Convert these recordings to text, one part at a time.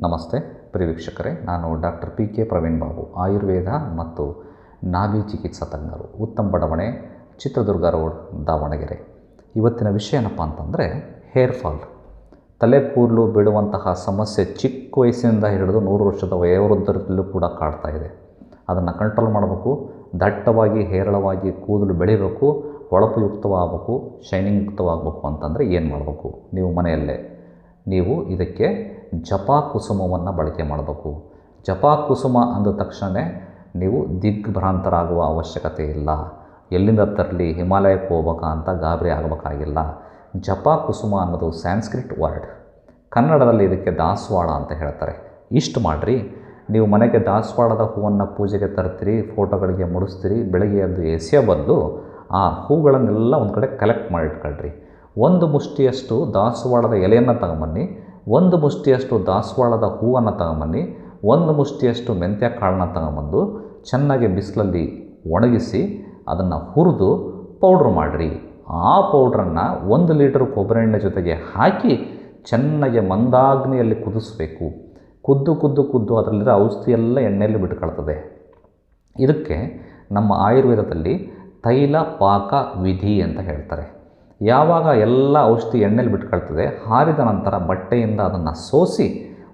ನಮಸ್ತೆ, ಪ್ರಿಯ ವೀಕ್ಷಕರೇ. ನಾನು doctor P K Praveen Babu, Ayurveda ಮತ್ತು ನಾಭಿ ಚಿಕಿತ್ಸಾ ತಜ್ಞರು, ಉತ್ತಮ ಬಡಾವಣೆ, ಚಿತ್ರದುರ್ಗ ರೋಡ್, ದಾವಣಗೆರೆ. ಇವತ್ತಿನ ವಿಷಯ ಏನಪ್ಪ ಅಂತಂದರೆ, ಹೇರ್ ಫಾಲ್. ತಲೆ ಕೂದಲು ಬಿಡುವಂತಹ ಸಮಸ್ಯೆ ಚಿಕ್ಕ ವಯಸ್ಸಿನಿಂದ ಹಿಡಿದು ನೂರು ವರ್ಷದ ವಯೋವೃದ್ಧರಲ್ಲೂ ಕೂಡ ಕಾಡ್ತಾ ಇದೆ. ಅದನ್ನು ಕಂಟ್ರೋಲ್ ಮಾಡಬೇಕು, ದಟ್ಟವಾಗಿ, ಹೇರಳವಾಗಿ ಕೂದಲು ಬೆಳಿಬೇಕು ಹೊಳಪುಯುಕ್ತವಾಗಬೇಕು ಶೈನಿಂಗ್ ಯುಕ್ತವಾಗಬೇಕು ಅಂತಂದರೆ ಏನು ಮಾಡಬೇಕು? ನೀವು ಮನೆಯಲ್ಲೇ ನೀವು ಇದಕ್ಕೆ ಜಪಾ ಕುಸುಮವನ್ನು ಬಳಕೆ ಮಾಡಬೇಕು. ಜಪಾ ಕುಸುಮ ಅಂದ ತಕ್ಷಣ ನೀವು ದಿಗ್ಭ್ರಾಂತರಾಗುವ ಅವಶ್ಯಕತೆ ಇಲ್ಲ. ಎಲ್ಲಿಂದ ತರಲಿ? ಹಿಮಾಲಯಕ್ಕೆ ಹೋಗ್ಬೇಕಾ ಅಂತ ಗಾಬರಿ ಆಗಬೇಕಾಗಿಲ್ಲ. ಜಪಾ ಕುಸುಮ ಅನ್ನೋದು ಸ್ಯಾನ್ಸ್ಕ್ರಿಟ್ ವರ್ಡ್. ಕನ್ನಡದಲ್ಲಿ ಇದಕ್ಕೆ ದಾಸವಾಳ ಅಂತ ಹೇಳ್ತಾರೆ. ಇಷ್ಟು ಮಾಡಿರಿ. ನೀವು ಮನೆಗೆ ದಾಸವಾಳದ ಹೂವನ್ನು ಪೂಜೆಗೆ ತರ್ತೀರಿ, ಫೋಟೋಗಳಿಗೆ ಮುಡಿಸ್ತೀರಿ, ಬೆಳಗ್ಗೆ ಎದ್ದು ಎಸೆಯೋ ಬದಲು ಆ ಹೂಗಳನ್ನೆಲ್ಲ ಒಂದು ಕಡೆ ಕಲೆಕ್ಟ್ ಮಾಡಿಟ್ಕೊಳ್ರಿ. ಒಂದು ಮುಷ್ಟಿಯಷ್ಟು ದಾಸವಾಳದ ಎಲೆಯನ್ನು ತಗೊಂಬನ್ನಿ, ಒಂದು ಮುಷ್ಟಿಯಷ್ಟು ದಾಸವಾಳದ ಹೂವನ್ನು ತಗೊಂಬನ್ನಿ, ಒಂದು ಮುಷ್ಟಿಯಷ್ಟು ಮೆಂತ್ಯ ಕಾಳನ್ನ ತಗೊಂಬಂದು ಚೆನ್ನಾಗಿ ಬಿಸಿಲಲ್ಲಿ ಒಣಗಿಸಿ ಅದನ್ನು ಹುರಿದು ಪೌಡ್ರ್ ಮಾಡಿರಿ. ಆ ಪೌಡ್ರನ್ನು ಒಂದು ಲೀಟರ್ ಕೊಬ್ಬರಿ ಎಣ್ಣೆ ಜೊತೆಗೆ ಹಾಕಿ ಚೆನ್ನಾಗಿ ಮಂದಾಗ್ನಿಯಲ್ಲಿ ಕುದಿಸ್ಬೇಕು. ಕುದ್ದು ಕುದ್ದು ಕುದ್ದು ಅದರಲ್ಲಿರೋ ಔಷಧಿ ಎಲ್ಲ ಎಣ್ಣೆಯಲ್ಲಿ ಬಿಟ್ಕೊಳ್ತದೆ. ಇದಕ್ಕೆ ನಮ್ಮ ಆಯುರ್ವೇದದಲ್ಲಿ ತೈಲ ಪಾಕ ವಿಧಿ ಅಂತ ಹೇಳ್ತಾರೆ. ಯಾವಾಗ ಎಲ್ಲ ಔಷಧಿ ಎಣ್ಣೆಲಿ ಬಿಟ್ಕೊಳ್ತದೆ, ಹಾರಿದ ನಂತರ ಬಟ್ಟೆಯಿಂದ ಅದನ್ನು ಸೋಸಿ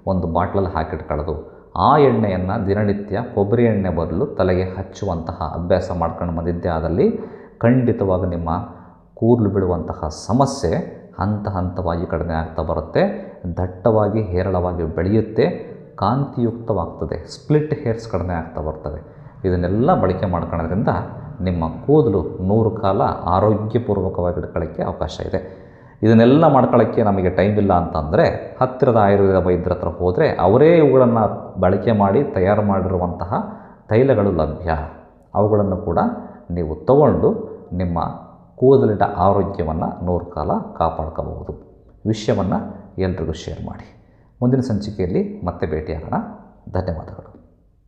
ಒಂದು ಬಾಟ್ಲಲ್ಲಿ ಹಾಕಿಟ್ಕೊಳ್ಳೋದು. ಆ ಎಣ್ಣೆಯನ್ನು ದಿನನಿತ್ಯ ಕೊಬ್ಬರಿ ಎಣ್ಣೆ ಬದಲು ತಲೆಗೆ ಹಚ್ಚುವಂತಹ ಅಭ್ಯಾಸ ಮಾಡ್ಕೊಂಡು ಬಂದಿದ್ದೆ. ಆದಲ್ಲಿ ಖಂಡಿತವಾಗಿ ನಿಮ್ಮ ಕೂದಲು ಬಿಡುವಂತಹ ಸಮಸ್ಯೆ ಹಂತ ಹಂತವಾಗಿ ಕಡಿಮೆ ಆಗ್ತಾ ಬರುತ್ತೆ. ದಟ್ಟವಾಗಿ, ಹೇರಳವಾಗಿ ಬೆಳೆಯುತ್ತೆ. ಕಾಂತಿಯುಕ್ತವಾಗ್ತದೆ. ಸ್ಪ್ಲಿಟ್ ಹೇರ್ಸ್ ಕಡಿಮೆ ಆಗ್ತಾ ಬರ್ತವೆ ಇದನ್ನೆಲ್ಲ ಬಳಕೆ ಮಾಡ್ಕೊಳ್ಳೋದ್ರಿಂದ ನಿಮ್ಮ ಕೂದಲು ನೂರು ಕಾಲ ಆರೋಗ್ಯಪೂರ್ವಕವಾಗಿ ಇಟ್ಕೊಳ್ಳೋಕ್ಕೆ ಅವಕಾಶ ಇದೆ. ಇದನ್ನೆಲ್ಲ ಮಾಡ್ಕೊಳ್ಳೋಕ್ಕೆ ನಮಗೆ ಟೈಮ್ ಇಲ್ಲ ಅಂತಂದರೆ ಹತ್ತಿರದ ಆಯುರ್ವೇದ ವೈದ್ಯರ ಹತ್ರ ಹೋದರೆ ಅವರೇ ಇವುಗಳನ್ನು ಬಳಕೆ ಮಾಡಿ ತಯಾರು ಮಾಡಿರುವಂತಹ ತೈಲಗಳು ಲಭ್ಯ. ಅವುಗಳನ್ನು ಕೂಡ ನೀವು ತಗೊಂಡು ನಿಮ್ಮ ಕೂದಲಿನ ಆರೋಗ್ಯವನ್ನು ನೂರು ಕಾಲ ಕಾಪಾಡ್ಕೋಬಹುದು. ವಿಷಯವನ್ನು ಎಲ್ರಿಗೂ ಶೇರ್ ಮಾಡಿ. ಮುಂದಿನ ಸಂಚಿಕೆಯಲ್ಲಿ ಮತ್ತೆ ಭೇಟಿಯಾಗೋಣ. ಧನ್ಯವಾದಗಳು.